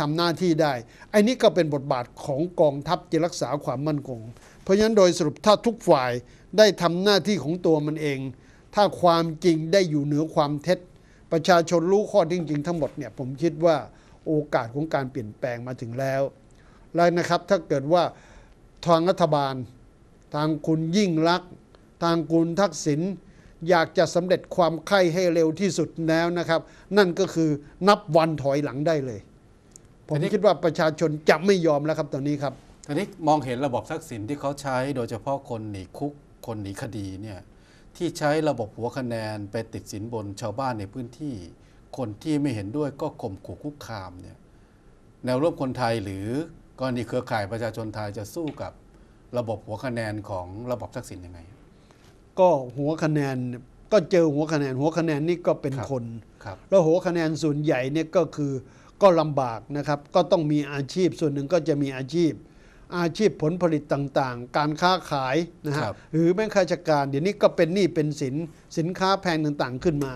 ทำหน้าที่ได้ ไอ้นี้ก็เป็นบทบาทของกองทัพที่รักษาความมั่นคง เพราะฉะนั้นโดยสรุปถ้าทุกฝ่ายได้ทำหน้าที่ของตัวมันเอง ถ้าความจริงได้อยู่เหนือความเท็จ ประชาชนรู้ข้อท็จจริงทั้งหมดเนี่ยผมคิดว่าโอกาสของการเปลี่ยนแปลงมาถึงแล้ว แล้วนะครับถ้าเกิดว่าทางรัฐบาล ทางคุณยิ่งรักษณ์ทางคุณทักษิณอยากจะสำเร็จความใคร่ให้เร็วที่สุดแล้วนะครับ นั่นก็คือนับวันถอยหลังได้เลย ผมทีนี้คิดว่าประชาชนจะไม่ยอมแล้วครับตอนนี้ครับทีนี้มองเห็นระบบทักษิณที่เขาใช้โดยเฉพาะคนหนีคุกคนหนีคดีเนี่ยที่ใช้ระบบหัวคะแนนไปติดสินบนชาวบ้านในพื้นที่ คนที่ไม่เห็นด้วยก็ข่มขู่คุกคามเนี่ยแนวร่วมคนไทยหรือกรณีเครือข่ายประชาชนไทยจะสู้กับระบบหัวคะแนนของระบบทักษิณยังไง ก็หัวคะแนนก็เจอหัวคะแนนหัวคะแนนนี่ก็เป็นครับคนครับแล้วหัวคะแนนส่วนใหญ่เนี่ยก็คือ ก็ลำบากนะครับ ก็ต้องมีอาชีพส่วนหนึ่งก็จะมีอาชีพ อาชีพผลผลิตต่างๆ การค้าขายนะฮะครับหรือแม้ข้าราชการ เดี๋ยวนี้ก็เป็นหนี้เป็นสินสินค้าแพงต่างๆขึ้นมา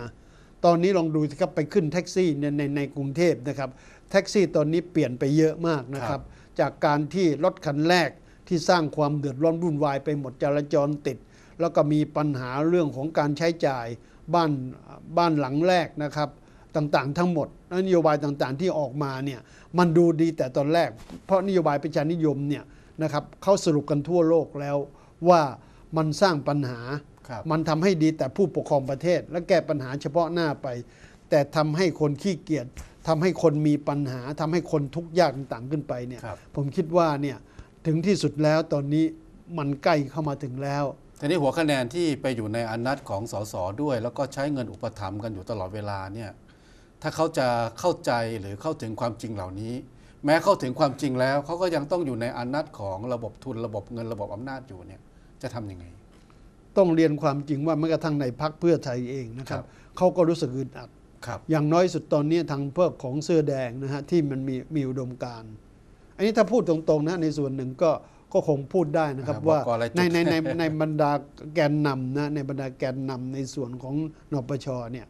ตอนนี้ลองดูสิครับไปขึ้นแท็กซี่ในในในกรุงเทพนะครับแท็กซี่ตอนนี้เปลี่ยนไปเยอะมากนะครับ จากการที่รถคันแรกที่สร้างความเดือดร้อนวุ่นวายไปหมดจราจรติด แล้วก็มีปัญหาเรื่องของการใช้จ่ายบ้านบ้านหลังแรกนะครับ ต่างๆ ทั้งหมดนโยบายต่างๆ ที่ออกมาเนี่ยมันดูดีแต่ตอนแรก เพราะนโยบายประชานิยมเนี่ยนะครับเขาสรุปกันทั่วโลกแล้วว่ามันสร้างปัญหาครับมันทำให้ดีแต่ผู้ปกครองประเทศ และแก้ปัญหาเฉพาะหน้าไป แต่ทำให้คนขี้เกียจทำให้คนมีปัญหาทำให้คนทุกข์ยากต่างๆขึ้นไปเนี่ยครับผมคิดว่าเนี่ยถึงที่สุดแล้วตอนนี้มันใกล้เข้ามาถึงแล้วทีนี้หัวคะแนนที่ไปอยู่ในอนัตของสสด้วย แล้วก็ใช้เงินอุปถัมภ์กันอยู่ตลอดเวลาเนี่ย ถ้าเขาจะเข้าใจหรือเข้าถึงความจริงเหล่านี้ แม้เข้าถึงความจริงแล้วเขาก็ยังต้องอยู่ในอนัตของระบบทุนระบบเงินระบบอำนาจอยู่เนี่ยจะทำยังไง ต้องเรียนความจริงว่าแม้กระทั่งในพักเพื่อไทยเองนะครับครับเขาก็รู้สึกอึดอัดครับอย่างน้อยสุดตอนนี้ทางพวกของเสื้อแดงนะฮะที่มันมีมีอุดมการณ์อันนี้ถ้าพูดตรงๆนะในส่วนหนึ่งก็ก็คงพูดได้นะครับอ่าว่าบอกอะไรจุดในในในในบรรดาแกนนำนะในบรรดาแกนนำในส่วนของนปชเนี่ย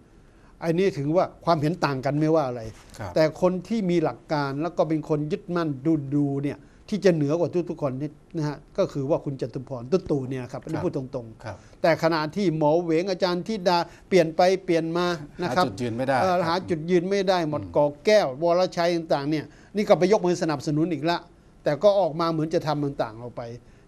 อันนี้ถือว่าความเห็นต่างกันไม่ว่าอะไรครับแต่คนที่มีหลักการแล้วก็เป็นคนยึดมั่นดูดูเนี่ยที่จะเหนือกว่าทุกๆคนนี่นะฮะก็คือว่าคุณจตุพรตุ๊ตู่เนี่ยครับอันนี้ครับพูดตรงๆครับแต่ขณะที่หมอเหวงอาจารย์ทิดาเปลี่ยนไปเปลี่ยนมานะหาครับจุดยืนไม่ได้เอ่อครับหาจุดยืนไม่ได้หมดกอแก้ว วรชัยต่างๆเนี่ยนี่ก็ไปยกมือสนับสนุนอีกละ แต่ก็ออกมาเหมือนจะทำต่างๆออกไป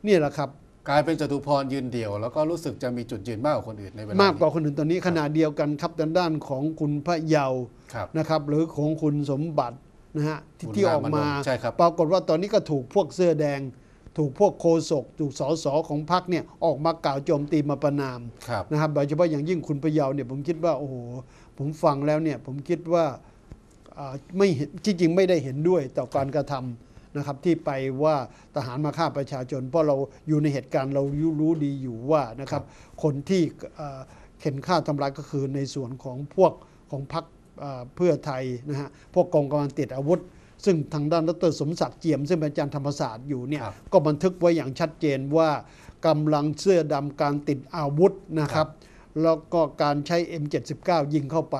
นี่แหละครับ กลายเป็นจตุพรยืนเดี่ยว แล้วก็รู้สึกจะมีจุดยืนมากกว่าคนอื่นในเวลานี้มากกว่าคนอื่นตอนนี้ขณะเดียวกันครับทางด้านของคุณพระเยาว์ครับ นะครับ หรือของคุณสมบัตินะฮะที่บุญที่นาอคอกมามนใช่ครับ ปรากฏว่าตอนนี้ก็ถูกพวกเสื้อแดง ถูกพวกโคศกถูกสสของพรรคเนี่ยออกมากล่าวโจมตีมาประนาม ครับ นะครับโดยเฉพาะอย่างยิ่งคุณพะเยาเนี่ยผมคิดว่า โอ้โห ผมฟังแล้วเนี่ยผมคิดว่าอ่าไม่เห็นจริงๆไม่ได้เห็นด้วยต่อการกระทำ นะครับที่ไปว่าทหารมาฆ่าประชาชน เพราะเราอยู่ในเหตุการณ์เรารู้ดีอยู่ว่านะครับคนที่อ่าเข็นฆ่าทำร้ายก็คือในส่วนของพวกของพรรคอ่าเพื่อไทยนะฮะพวกกองกำลังติดอาวุธซึ่งทางด้านดรสมศักดิ์เจียม ซึ่งเป็นอาจารย์ธรรมศาสตร์อยู่เนี่ยครับก็บันทึกไว้อย่างชัดเจนว่ากำลังเสื้อดำการติดอาวุธนะครับ แล้วก็การใช้ M79 ยิงเข้าไป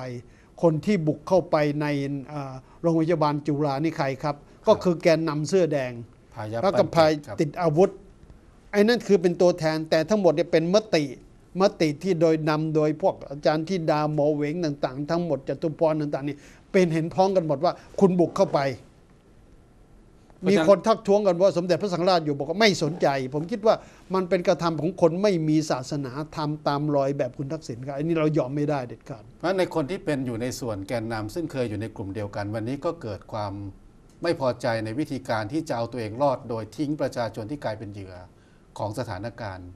คนที่บุกเข้าไปในอ่าโรงพยาบาลจุฬานี่ใครครับ ก็คือแกนนำเสื้อแดงพายัพแล้วก็ปั้นพายครับติดอาวุธไอ้นั่นคือเป็นตัวแทนแต่ทั้งหมดเนี่ยเป็นมติมติที่โดยนำโดยพวกอาจารย์ที่ดาหมอเหวงต่าง ๆ ทั้งหมดจตุพรต่างๆนี่เป็นเห็นพ้องกันหมดว่า คุณบุกเข้าไป มีคนทักท้วงกันว่าสมเด็จพระสังฆราชอยู่บอกว่าไม่สนใจ ผมคิดว่ามันเป็นกระทำของคนไม่มีศาสนาทำตามรอยแบบคุณทักษิณครับอันนี้เรายอมไม่ได้เด็ดขาดเพราะในคนที่เป็นอยู่ในส่วนแกนนำซึ่งเคยอยู่ในกลุ่มเดียวกัน วันนี้ก็เกิดความ ไม่พอใจในวิธีการที่จะเอาตัวเองรอด โดยทิ้งประชาชนที่กลายเป็นเหยื่อของสถานการณ์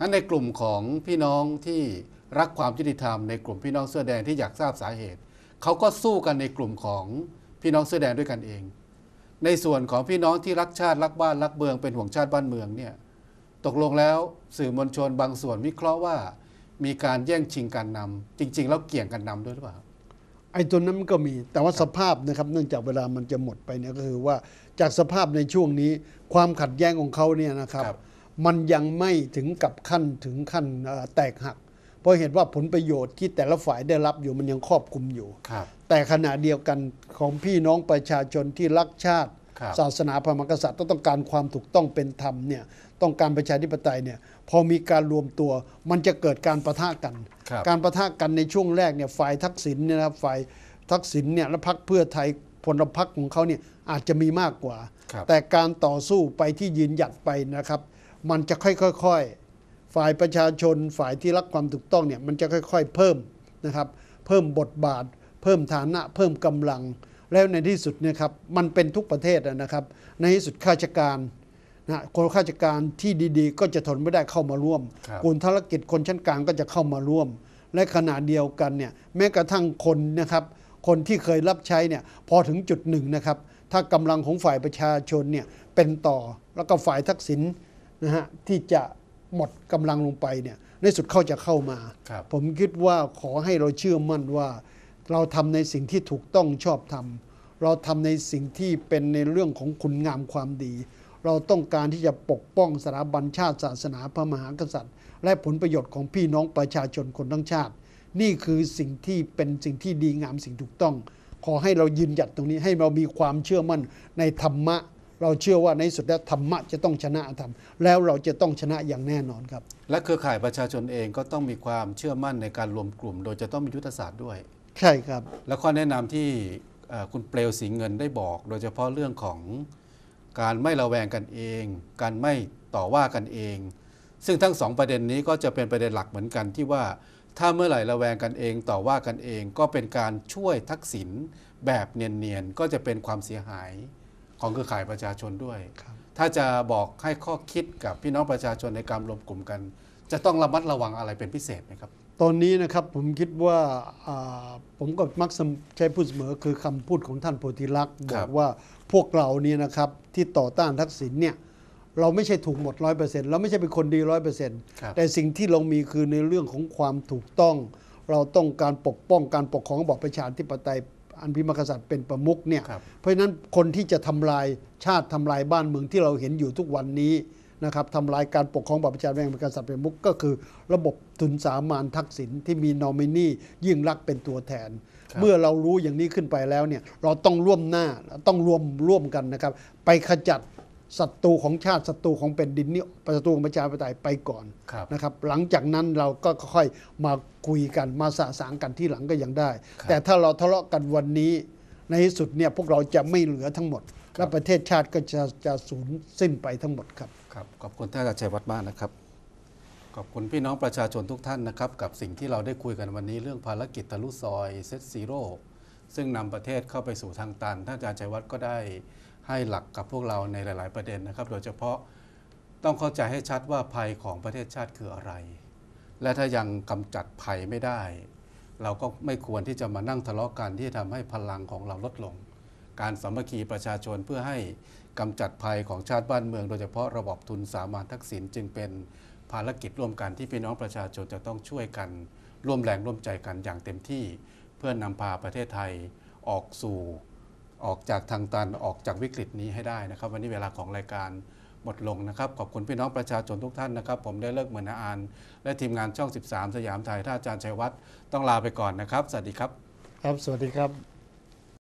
นั้นในกลุ่มของพี่น้องที่รักความยุติธรรมในกลุ่มพี่น้องเสื้อแดงที่อยากทราบสาเหตุ เขาก็สู้กันในกลุ่มของพี่น้องเสื้อแดงด้วยกันเอง ในส่วนของพี่น้องที่รักชาติรักบ้านรักเมืองเป็นห่วงชาติบ้านเมืองเนี่ยตกลงแล้วสื่อมวลชนบางส่วนวิเคราะห์ว่า มีการแย่งชิงการนำจริง ๆ แล้วเกี่ยงกันนำด้วยหรือเปล่า อ้ตัวนั้นมันก็มี แต่ว่าสภาพนะครับ เนื่องจากเวลามันจะหมดไปเนี่ยก็คือว่าจากสภาพในช่วงนี้ ความขัดแย้งของเขาเนี่ยนะครับ ครับ มันยังไม่ถึงกับขั้นถึงขั้นเอ่อแตกหัก เพราะเห็นว่าผลประโยชน์ที่แต่ละฝ่ายได้รับอยู่มันยังครอบคลุมอยู่ ครับ แต่ขณะเดียวกันของพี่น้องประชาชนที่รักชาติ ครับศาสนาพระมหากษัตริย์ต้องการความถูกต้องเป็นธรรมเนี่ย ต้องการประชาธิปไตยเนี่ยพอมีการรวมตัวมันจะเกิดการประทะกันครับการประทะกันในช่วงแรกเนี่ยฝ่ายทักษิณเนี่ยนะครับฝ่ายทักษิณเนี่ยและพรรคเพื่อไทยพลพรรคของเขาเนี่ยอาจจะมีมากกว่าครับแต่การต่อสู้ไปที่ยืนหยัดไปนะครับ มันจะค่อยๆฝ่ายประชาชนฝ่ายที่รักความถูกต้องเนี่ยมันจะค่อย ๆ เพิ่มนะครับเพิ่มบทบาท เพิ่มฐานะ เพิ่มกำลัง แล้วในที่สุดเนี่ยครับมันเป็นทุกประเทศนะครับ ในที่สุดข้าราชการ นะคนข้าราชการที่ดีๆ ก็จะทนไม่ได้เข้ามาร่วมครับกลุ่มธุรกิจคนชั้นกลางก็จะเข้ามาร่วม และขณะเดียวกันเนี่ยแม้กระทั่งคนนะครับ คนที่เคยรับใช้เนี่ยพอถึงจุดหนึ่งนะครับ ถ้ากำลังของฝ่ายประชาชนเนี่ยเป็นต่อแล้วก็ฝ่ายทักษิณนะฮะที่จะหมดกำลังลงไปเนี่ยในสุดเขาจะเข้ามาครับผมคิดว่าขอให้เราเชื่อมั่นว่า เราทำในสิ่งที่ถูกต้องชอบธรรมเราทำในสิ่งที่เป็นในเรื่องของคุณงามความดี เราต้องการที่จะปกป้องสถาบันชาติศาสนาพระมหากษัตริย์ และผลประโยชน์ของพี่น้องประชาชนคนทั้งชาติ นี่คือสิ่งที่เป็นสิ่งที่ดีงามสิ่งถูกต้อง ขอให้เรายืนหยัดตรงนี้ให้เรามีความเชื่อมั่นในธรรมะ เราเชื่อว่าในที่สุดแล้วธรรมะจะต้องชนะอธรรม แล้วเราจะต้องชนะอย่างแน่นอนครับ และเครือข่ายประชาชนเองก็ต้องมีความเชื่อมั่นในการรวมกลุ่ม โดยจะต้องมียุทธศาสตร์ด้วย ใช่ครับ และข้อแนะนำที่เอ่อคุณเปลวสีเงินได้บอก โดยเฉพาะเรื่องของ การไม่ระแวงกันเอง การไม่ต่อว่ากันเอง ซึ่งทั้งสองประเด็นนี้ก็จะเป็นประเด็นหลักเหมือนกันที่ว่า ถ้าเมื่อไหร่ระแวงกันเองต่อว่ากันเอง ก็เป็นการช่วยทักษิณแบบเนียนๆก็จะเป็นความเสียหายของเครือข่ายประชาชนด้วยครับถ้าจะบอกให้ข้อคิดกับพี่น้องประชาชนในการรวมกลุ่มกัน จะต้องระมัดระวังอะไรเป็นพิเศษไหมครับ ตอนนี้นะครับผมคิดว่าอ่าผมก็มักใช้พูดเสมอคือคำพูดของท่านโพธิลักษณ์บครัอบกว่าพวกเราเนี่ยนะครับที่ต่อต้านทักษิณเนี่ยเราไม่ใช่ถูกหมดร้อยเปอร์เซ็นต์เราไม่ใช่เป็นคนดีร้อยเปอร์เซ็นต์ครับแต่สิ่งที่เรามีคือในเรื่องของความถูกต้อง เราต้องการปกป้องการปกครองระบอบประชาธิปไตยอันพิมากษัตริย์เป็นประมุขเนี่ยครับเพราะฉะนั้นคนที่จะทำลายชาติทำลายบ้านเมืองที่เราเห็นอยู่ทุกวันนี้ นะครับทำลายการปกครองแบบประชาธิปไตยเป็นกษัตริย์เป็นมุกก็คือ ระบบทุนสามานทักษิณที่มีนอมินียิ่งรักษณ์เป็นตัวแทนครับเมื่อเรารู้อย่างนี้ขึ้นไปแล้วเนี่ยเราต้องร่วมหน้าต้องร่วมร่วมกันนะครับ ไปขจัดศัตรูของชาติศัตรูของแผ่นดินนี้ศัตรูของประชาธิปไตยไปก่อนครับนะครับ หลังจากนั้นเราก็ค่อยมาคุยกันมาสะสางกันที่หลังก็ยังได้ครับแต่ถ้าเราทะเลาะกันวันนี้ ในที่สุดเนี่ยพวกเราจะไม่เหลือทั้งหมด และประเทศชาติก็จะจะสูญสิ้นไปทั้งหมดครับ ครับขอบคุณท่านอาจารย์ชัยวัฒน์มากนะครับ ขอบคุณพี่น้องประชาชนทุกท่านนะครับ กับสิ่งที่เราได้คุยกันวันนี้เรื่องภารกิจทะลุซอยเซตซีโร่ซึ่งนำประเทศเข้าไปสู่ทางตันท่านอาจารย์ชัยวัฒน์ก็ได้ให้หลักกับพวกเราในหลาย ๆ ประเด็นนะครับ โดยเฉพาะต้องเข้าใจให้ชัดว่าภัยของประเทศชาติคืออะไร และถ้ายังกำจัดภัยไม่ได้ เราก็ไม่ควรที่จะมานั่งทะเลาะกันที่ทำให้พลังของเราลดลง การสามัคคีประชาชนเพื่อให้กำจัดภัยของชาติบ้านเมือง โดยเฉพาะระบบทุนสามานทักษิณจึงเป็นภารกิจร่วมกันที่พี่น้องประชาชนจะต้องช่วยกัน ร่วมแรงร่วมใจกันอย่างเต็มที่ เพื่อนำพาประเทศไทยออกสู่ออกจากทางตันออกจากวิกฤตนี้ให้ได้นะครับ วันนี้เวลาของรายการหมดลงนะครับ ขอบคุณพี่น้องประชาชนทุกท่านนะครับ ผมได้เลิกเหมือนอาอานและทีมงานช่อง 13 สยามไทยท่านอาจารย์ชัยวัฒน์ต้องลาไปก่อนนะครับ สวัสดีครับ ครับ สวัสดีครับ